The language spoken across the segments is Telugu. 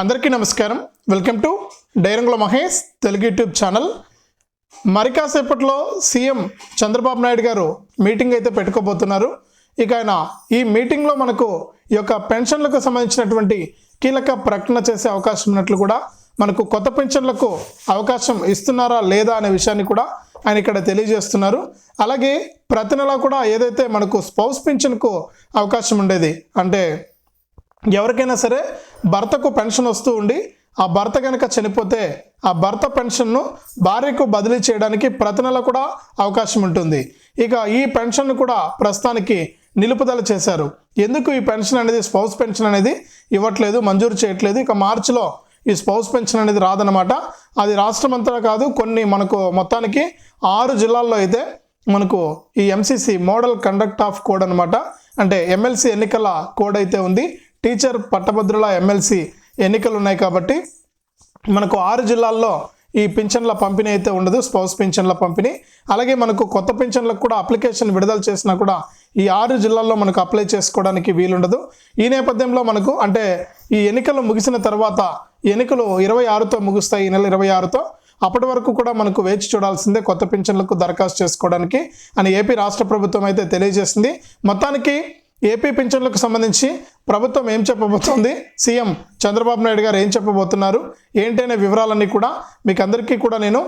అందరికీ నమస్కారం. వెల్కమ్ టు డైరంగుల మహేష్ తెలుగు యూట్యూబ్ ఛానల్. మరి కాసేపట్లో సీఎం చంద్రబాబు నాయుడు గారు మీటింగ్ అయితే పెట్టుకోబోతున్నారు. ఇక ఆయన ఈ మీటింగ్లో మనకు ఈ యొక్క పెన్షన్లకు సంబంధించినటువంటి కీలక ప్రకటన చేసే అవకాశం ఉన్నట్లు కూడా మనకు కొత్త పెన్షన్లకు అవకాశం ఇస్తున్నారా లేదా అనే విషయాన్ని కూడా ఆయన ఇక్కడ తెలియజేస్తున్నారు. అలాగే ప్రతి నెల కూడా ఏదైతే మనకు స్పౌస్ పెన్షన్కు అవకాశం ఉండేది అంటే ఎవరికైనా సరే భర్తకు పెన్షన్ వస్తూ ఉండి ఆ భర్త కనుక చనిపోతే ఆ భర్త పెన్షన్ను భార్యకు బదిలీ చేయడానికి ప్రతి నెల కూడా అవకాశం ఉంటుంది. ఇక ఈ పెన్షన్ను కూడా ప్రస్తుతానికి నిలుపుదల చేశారు. ఎందుకు ఈ పెన్షన్ అనేది స్పౌస్ పెన్షన్ అనేది ఇవ్వట్లేదు మంజూరు చేయట్లేదు? ఇక మార్చిలో ఈ స్పౌస్ పెన్షన్ అనేది రాదనమాట అది రాష్ట్రం అంతా కాదు కొన్ని మనకు మొత్తానికి ఆరు జిల్లాల్లో అయితే మనకు ఈ MCC model conduct of code అనమాట అంటే ఎమ్మెల్సీ ఎన్నికల కోడ్ అయితే ఉంది. టీచర్ పట్టభద్రుల ఎమ్మెల్సీ ఎన్నికలు ఉన్నాయి కాబట్టి మనకు ఆరు జిల్లాల్లో ఈ పింఛన్ల పంపిణీ అయితే ఉండదు స్పౌస్ పింఛన్ల పంపిణీ. అలాగే మనకు కొత్త పింఛన్లకు కూడా అప్లికేషన్ విడుదల చేసినా కూడా ఈ ఆరు జిల్లాల్లో మనకు అప్లై చేసుకోవడానికి వీలుండదు. ఈ నేపథ్యంలో మనకు అంటే ఈ ఎన్నికలు ముగిసిన తర్వాత ఎన్నికలు ఇరవై ఆరుతో ముగుస్తాయి ఈ నెల ఇరవై ఆరుతో. అప్పటి వరకు కూడా మనకు వేచి చూడాల్సిందే కొత్త పింఛన్లకు దరఖాస్తు చేసుకోవడానికి అని ఏపీ రాష్ట్ర ప్రభుత్వం అయితే తెలియజేసింది. మొత్తానికి ఏపీ పింఛన్లకు సంబంధించి ప్రభుత్వం ఏం చెప్పబోతోంది? సీఎం చంద్రబాబు నాయుడు గారు ఏం చెప్పబోతున్నారు? ఏంటనే వివరాలన్నీ కూడా మీకు అందరికీ కూడా నేను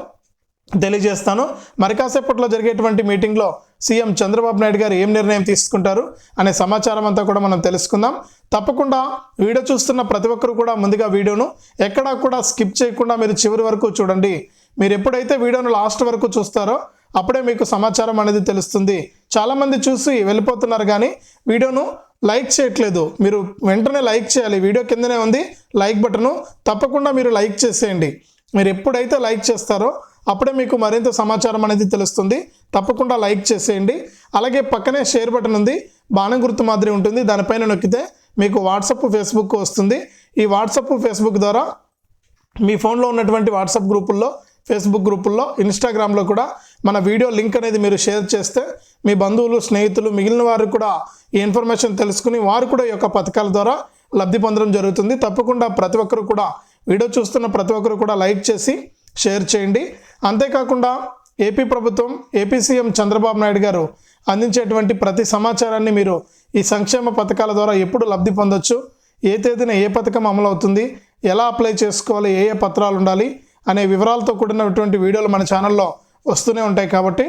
తెలియజేస్తాను. మరి కాసేపట్లో జరిగేటువంటి మీటింగ్లో సీఎం చంద్రబాబు నాయుడు గారు ఏం నిర్ణయం తీసుకుంటారు అనే సమాచారం అంతా కూడా మనం తెలుసుకుందాం. తప్పకుండా వీడియో చూస్తున్న ప్రతి ఒక్కరు కూడా ముందుగా వీడియోను ఎక్కడా కూడా స్కిప్ చేయకుండా మీరు చివరి వరకు చూడండి. మీరు ఎప్పుడైతే వీడియోను లాస్ట్ వరకు చూస్తారో అప్పుడే మీకు సమాచారం అనేది తెలుస్తుంది. చాలామంది చూసి వెళ్ళిపోతున్నారు కానీ వీడియోను లైక్ చేయట్లేదు. మీరు వెంటనే లైక్ చేయాలి. వీడియో కిందనే ఉంది. లైక్ బటను తప్పకుండా మీరు లైక్ చేసేయండి. మీరు ఎప్పుడైతే లైక్ చేస్తారో అప్పుడే మీకు మరింత సమాచారం అనేది తెలుస్తుంది. తప్పకుండా లైక్ చేసేయండి. అలాగే పక్కనే షేర్ బటన్ ఉంది. బాణం గుర్తు మాదిరి ఉంటుంది. దానిపైన నొక్కితే మీకు వాట్సప్ ఫేస్బుక్ వస్తుంది. ఈ వాట్సప్ ఫేస్బుక్ ద్వారా మీ ఫోన్లో ఉన్నటువంటి వాట్సాప్ గ్రూపుల్లో ఫేస్బుక్ గ్రూపుల్లో ఇన్స్టాగ్రామ్లో కూడా మన వీడియో లింక్ అనేది మీరు షేర్ చేస్తే మీ బంధువులు స్నేహితులు మిగిలిన వారు కూడా ఈ ఇన్ఫర్మేషన్ తెలుసుకుని వారు కూడా ఈ యొక్క పథకాల ద్వారా లబ్ధి పొందడం జరుగుతుంది. తప్పకుండా ప్రతి ఒక్కరు కూడా వీడియో చూస్తున్న ప్రతి ఒక్కరు కూడా లైక్ చేసి షేర్ చేయండి. అంతేకాకుండా ఏపీ ప్రభుత్వం ఏపీ సీఎం చంద్రబాబు నాయుడు గారు అందించేటువంటి ప్రతి సమాచారాన్ని మీరు ఈ సంక్షేమ పథకాల ద్వారా ఎప్పుడు లబ్ధి పొందొచ్చు? ఏ తేదీన ఏ పథకం అమలు అవుతుంది ఎలా అప్లై చేసుకోవాలి? ఏ ఏ పత్రాలు ఉండాలి? అనే వివరాలతో కూడినటువంటి వీడియోలు మన ఛానల్లో వస్తూనే ఉంటాయి కాబట్టి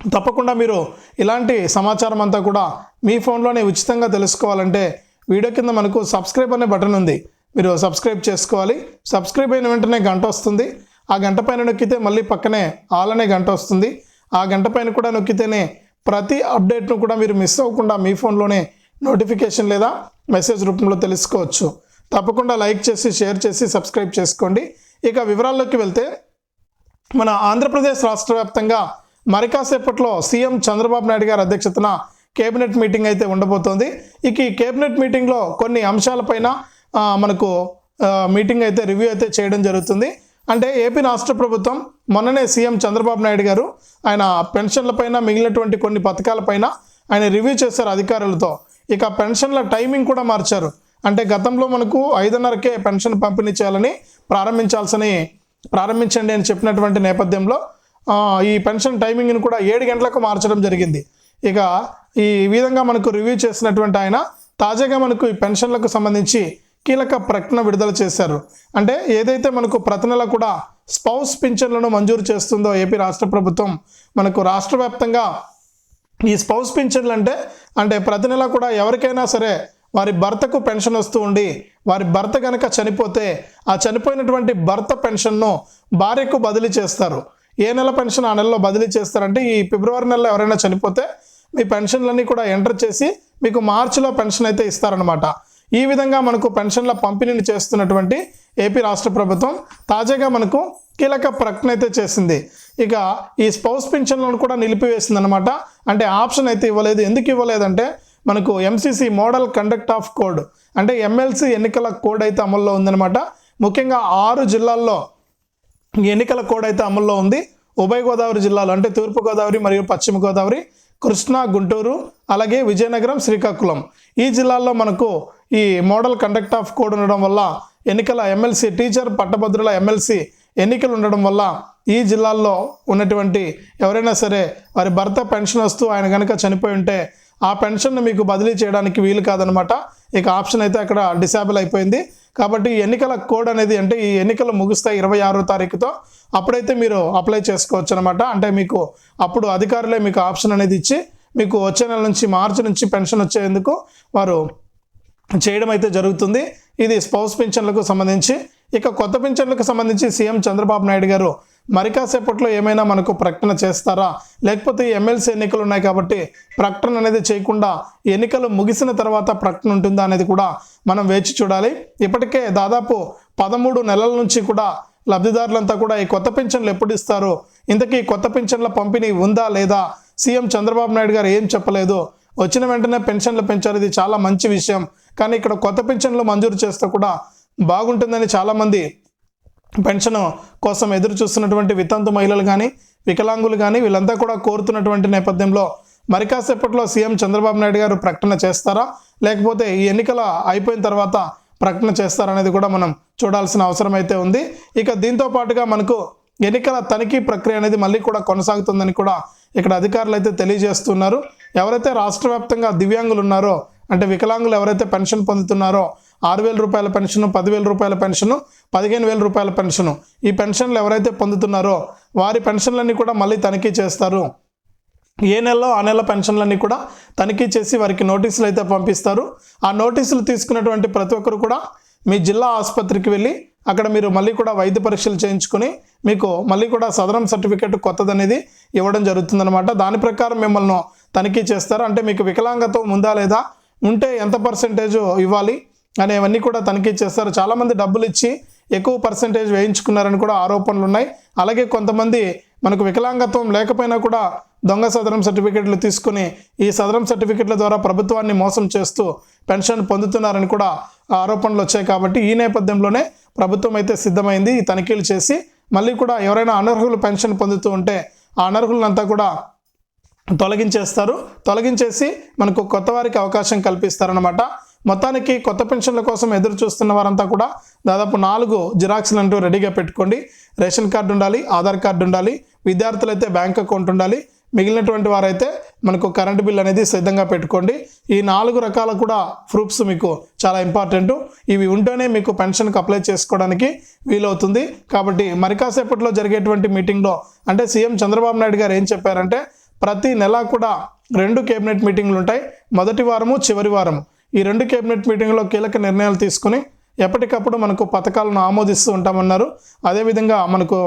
తప్పకుండా మీరు ఇలాంటి సమాచారం అంతా కూడా మీ ఫోన్లోనే ఉచితంగా తెలుసుకోవాలంటే వీడియో కింద మనకు సబ్స్క్రైబ్ అనే బటన్ ఉంది. మీరు సబ్స్క్రైబ్ చేసుకోవాలి. సబ్స్క్రైబ్ అయిన వెంటనే గంట వస్తుంది. ఆ గంట పైన నొక్కితే మళ్ళీ పక్కనే ఆల్ అనే గంట వస్తుంది. ఆ గంట పైన కూడా నొక్కితేనే ప్రతి అప్డేట్ను కూడా మీరు మిస్ అవ్వకుండా మీ ఫోన్లోనే నోటిఫికేషన్ లేదా మెసేజ్ రూపంలో తెలుసుకోవచ్చు. తప్పకుండా లైక్ చేసి షేర్ చేసి సబ్స్క్రైబ్ చేసుకోండి. ఇక వివరాల్లోకి వెళ్తే మన ఆంధ్రప్రదేశ్ రాష్ట్ర వ్యాప్తంగా మరికాసేపట్లో సీఎం చంద్రబాబు నాయుడు గారి అధ్యక్షతన కేబినెట్ మీటింగ్ అయితే ఉండబోతోంది. ఇక ఈ కేబినెట్ మీటింగ్లో కొన్ని అంశాలపైన మనకు మీటింగ్ అయితే రివ్యూ అయితే చేయడం జరుగుతుంది. అంటే ఏపీ రాష్ట్ర ప్రభుత్వం మొన్ననే సీఎం చంద్రబాబు నాయుడు గారు ఆయన పెన్షన్లపైన మిగిలినటువంటి కొన్ని పథకాలపైన ఆయన రివ్యూ చేశారు అధికారులతో. ఇక పెన్షన్ల టైమింగ్ కూడా మార్చారు. అంటే గతంలో మనకు ఐదున్నరకే పెన్షన్ పంపిణీ చేయాలని ప్రారంభించాల్సిన ప్రారంభించండి అని చెప్పినటువంటి నేపథ్యంలో ఈ పెన్షన్ టైమింగ్ని కూడా ఏడు గంటలకు మార్చడం జరిగింది. ఇక ఈ విధంగా మనకు రివ్యూ చేసినటువంటి ఆయన తాజాగా మనకు ఈ పెన్షన్లకు సంబంధించి కీలక ప్రకటన విడుదల చేశారు. అంటే ఏదైతే మనకు ప్రతి నెల కూడా స్పౌస్ పింఛన్లను మంజూరు చేస్తుందో ఏపీ రాష్ట్ర ప్రభుత్వం మనకు రాష్ట్ర వ్యాప్తంగా ఈ స్పౌస్ పింఛన్లు అంటే అంటే ప్రతి నెల కూడా ఎవరికైనా సరే వారి భర్తకు పెన్షన్ వస్తూ ఉండి వారి భర్త కనుక చనిపోతే ఆ చనిపోయినటువంటి భర్త పెన్షన్ను భార్యకు బదిలీ చేస్తారు. ఏ నెల పెన్షన్ ఆ నెలలో బదిలీ చేస్తారంటే ఈ ఫిబ్రవరి నెలలో ఎవరైనా చనిపోతే మీ పెన్షన్లన్నీ కూడా ఎంటర్ చేసి మీకు మార్చిలో పెన్షన్ అయితే ఇస్తారనమాట ఈ విధంగా మనకు పెన్షన్ల పంపిణీని చేస్తున్నటువంటి ఏపీ రాష్ట్ర ప్రభుత్వం తాజాగా మనకు కీలక ప్రకటన అయితే చేసింది. ఇక ఈ స్పౌస్ పెన్షన్లను కూడా నిలిపివేసింది అనమాట అంటే ఆప్షన్ అయితే ఇవ్వలేదు. ఎందుకు ఇవ్వలేదంటే మనకు MCC model conduct of code అంటే ఎమ్మెల్సీ ఎన్నికల కోడ్ అయితే అమల్లో ఉందన్నమాట. ముఖ్యంగా ఆరు జిల్లాల్లో ఈ ఎన్నికల కోడ్ అయితే అమల్లో ఉంది. ఉభయ గోదావరి జిల్లాలు అంటే తూర్పు గోదావరి మరియు పశ్చిమ గోదావరి కృష్ణా గుంటూరు అలాగే విజయనగరం శ్రీకాకుళం. ఈ జిల్లాల్లో మనకు ఈ మోడల్ కండక్ట్ ఆఫ్ కోడ్ ఉండడం వల్ల ఎన్నికల ఎమ్మెల్సీ టీచర్ పట్టభద్రుల ఎమ్మెల్సీ ఎన్నికలు ఉండడం వల్ల ఈ జిల్లాల్లో ఉన్నటువంటి ఎవరైనా సరే వారి భర్త పెన్షన్ వస్తూ ఆయన కనుక చనిపోయి ఉంటే ఆ పెన్షన్ను మీకు బదిలీ చేయడానికి వీలు కాదనమాట ఇక ఆప్షన్ అయితే అక్కడ డిసేబుల్ అయిపోయింది. కాబట్టి ఎన్నికల కోడ్ అనేది అంటే ఈ ఎన్నికలు ముగుస్తాయి ఇరవై ఆరో తారీఖుతో. అప్పుడైతే మీరు అప్లై చేసుకోవచ్చు అనమాట అంటే మీకు అప్పుడు అధికారులే మీకు ఆప్షన్ అనేది ఇచ్చి మీకు వచ్చే నెల నుంచి మార్చి నుంచి పెన్షన్ వచ్చేందుకు వారు చేయడం అయితే జరుగుతుంది. ఇది స్పౌస్ పెన్షన్లకు సంబంధించి ఇక కొత్త పింఛన్లకు సంబంధించి సీఎం చంద్రబాబు నాయుడు గారు మరి కాసేపట్లో ఏమైనా మనకు ప్రకటన చేస్తారా? లేకపోతే ఎమ్మెల్సీ ఎన్నికలు ఉన్నాయి కాబట్టి ప్రకటన అనేది చేయకుండా ఎన్నికలు ముగిసిన తర్వాత ప్రకటన ఉంటుందా అనేది కూడా మనం వేచి చూడాలి. ఇప్పటికే దాదాపు పదమూడు నెలల నుంచి కూడా లబ్ధిదారులంతా కూడా ఈ కొత్త పింఛన్లు ఎప్పుడు ఇస్తారు? ఇంతకీ కొత్త పింఛన్ల పంపిణీ ఉందా లేదా? సీఎం చంద్రబాబు నాయుడు గారు ఏం చెప్పలేదు? వచ్చిన వెంటనే పెన్షన్లు పెంచారు. ఇది చాలా మంచి విషయం. కానీ ఇక్కడ కొత్త పెన్షన్లు మంజూరు చేస్తే కూడా బాగుంటుందని చాలామంది పెన్షన్ కోసం ఎదురు చూస్తున్నటువంటి వితంతు మహిళలు కానీ వికలాంగులు కానీ వీళ్ళంతా కూడా కోరుతున్నటువంటి నేపథ్యంలో మరి కాసేపట్లో సీఎం చంద్రబాబు నాయుడు గారు ప్రకటన చేస్తారా? లేకపోతే ఈ ఎన్నికల అయిపోయిన తర్వాత ప్రకటన చేస్తారనేది కూడా మనం చూడాల్సిన అవసరం అయితే ఉంది. ఇక దీంతో పాటుగా మనకు ఎన్నికల తనిఖీ ప్రక్రియ అనేది మళ్ళీ కూడా కొనసాగుతుందని కూడా ఇక్కడ అధికారులు అయితే తెలియజేస్తున్నారు. ఎవరైతే రాష్ట్ర వ్యాప్తంగా దివ్యాంగులు ఉన్నారో అంటే వికలాంగులు ఎవరైతే పెన్షన్ పొందుతున్నారో ఆరు వేల రూపాయల పెన్షను పదివేల రూపాయల పెన్షను పదిహేను వేల రూపాయల పెన్షను. ఈ పెన్షన్లు ఎవరైతే పొందుతున్నారో వారి పెన్షన్లన్నీ కూడా మళ్ళీ తనిఖీ చేస్తారు. ఏ నెలలో ఆ నెల పెన్షన్లన్నీ కూడా తనిఖీ చేసి వారికి నోటీసులు అయితే పంపిస్తారు. ఆ నోటీసులు తీసుకున్నటువంటి ప్రతి ఒక్కరు కూడా మీ జిల్లా ఆసుపత్రికి వెళ్ళి అక్కడ మీరు మళ్ళీ కూడా వైద్య పరీక్షలు చేయించుకొని మీకు మళ్ళీ కూడా సదరం సర్టిఫికేట్ కొత్తదనేది ఇవ్వడం జరుగుతుందన్నమాట. దాని ప్రకారం మిమ్మల్ని తనిఖీ చేస్తారు. అంటే మీకు వికలాంగత్వం ఉందా లేదా? ఉంటే ఎంత పర్సెంటేజ్ ఇవ్వాలి? అనేవన్నీ కూడా తనిఖీ చేస్తారు. చాలామంది డబ్బులు ఇచ్చి ఎక్కువ పర్సెంటేజ్ వేయించుకున్నారని కూడా ఆరోపణలు ఉన్నాయి. అలాగే కొంతమంది మనకు వికలాంగత్వం లేకపోయినా కూడా దొంగ సదరం సర్టిఫికెట్లు తీసుకుని ఈ సదరం సర్టిఫికెట్ల ద్వారా ప్రభుత్వాన్ని మోసం చేస్తూ పెన్షన్ పొందుతున్నారని కూడా ఆరోపణలు వచ్చాయి. కాబట్టి ఈ నేపథ్యంలోనే ప్రభుత్వం అయితే సిద్ధమైంది ఈ తనిఖీలు చేసి. మళ్ళీ కూడా ఎవరైనా అనర్హులు పెన్షన్ పొందుతూ ఉంటే ఆ అనర్హులంతా కూడా తొలగించేస్తారు. తొలగించేసి మనకు కొత్త వారికి అవకాశం కల్పిస్తారనమాట మొత్తానికి కొత్త పెన్షన్ల కోసం ఎదురు చూస్తున్న వారంతా కూడా దాదాపు నాలుగు జిరాక్స్లు అంటూ రెడీగా పెట్టుకోండి. రేషన్ కార్డు ఉండాలి ఆధార్ కార్డు ఉండాలి విద్యార్థులైతే బ్యాంక్ అకౌంట్ ఉండాలి మిగిలినటువంటి వారైతే మనకు కరెంటు బిల్ అనేది సిద్ధంగా పెట్టుకోండి. ఈ నాలుగు రకాల కూడా ప్రూఫ్స్ మీకు చాలా ఇంపార్టెంట్. ఇవి ఉంటేనే మీకు పెన్షన్కి అప్లై చేసుకోవడానికి వీలవుతుంది. కాబట్టి మరి కాసేపట్లో జరిగేటువంటి మీటింగ్లో అంటే సీఎం చంద్రబాబు నాయుడు గారు ఏం చెప్పారంటే ప్రతి నెల కూడా రెండు కేబినెట్ మీటింగ్లు ఉంటాయి. మొదటి వారము చివరి వారము. ఈ రెండు కేబినెట్ మీటింగ్లో కీలక నిర్ణయాలు తీసుకుని ఎప్పటికప్పుడు మనకు పథకాలను ఆమోదిస్తూ ఉంటామన్నారు. అదేవిధంగా మనకు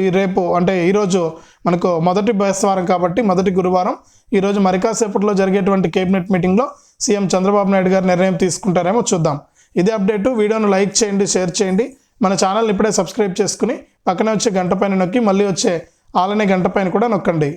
ఈ రేపు అంటే ఈరోజు మనకు మొదటి బేస్తవారం కాబట్టి మొదటి గురువారం ఈరోజు మరికాసేపట్లో జరిగేటువంటి కేబినెట్ మీటింగ్లో సీఎం చంద్రబాబు నాయుడు గారు నిర్ణయం తీసుకుంటారేమో చూద్దాం. ఇదే అప్డేటు వీడియోను లైక్ చేయండి షేర్ చేయండి. మన ఛానల్ని ఇప్పుడే సబ్స్క్రైబ్ చేసుకుని పక్కనే వచ్చే గంట పైన నొక్కి మళ్ళీ వచ్చే ఆలనే గంట పైన కూడా నొక్కండి.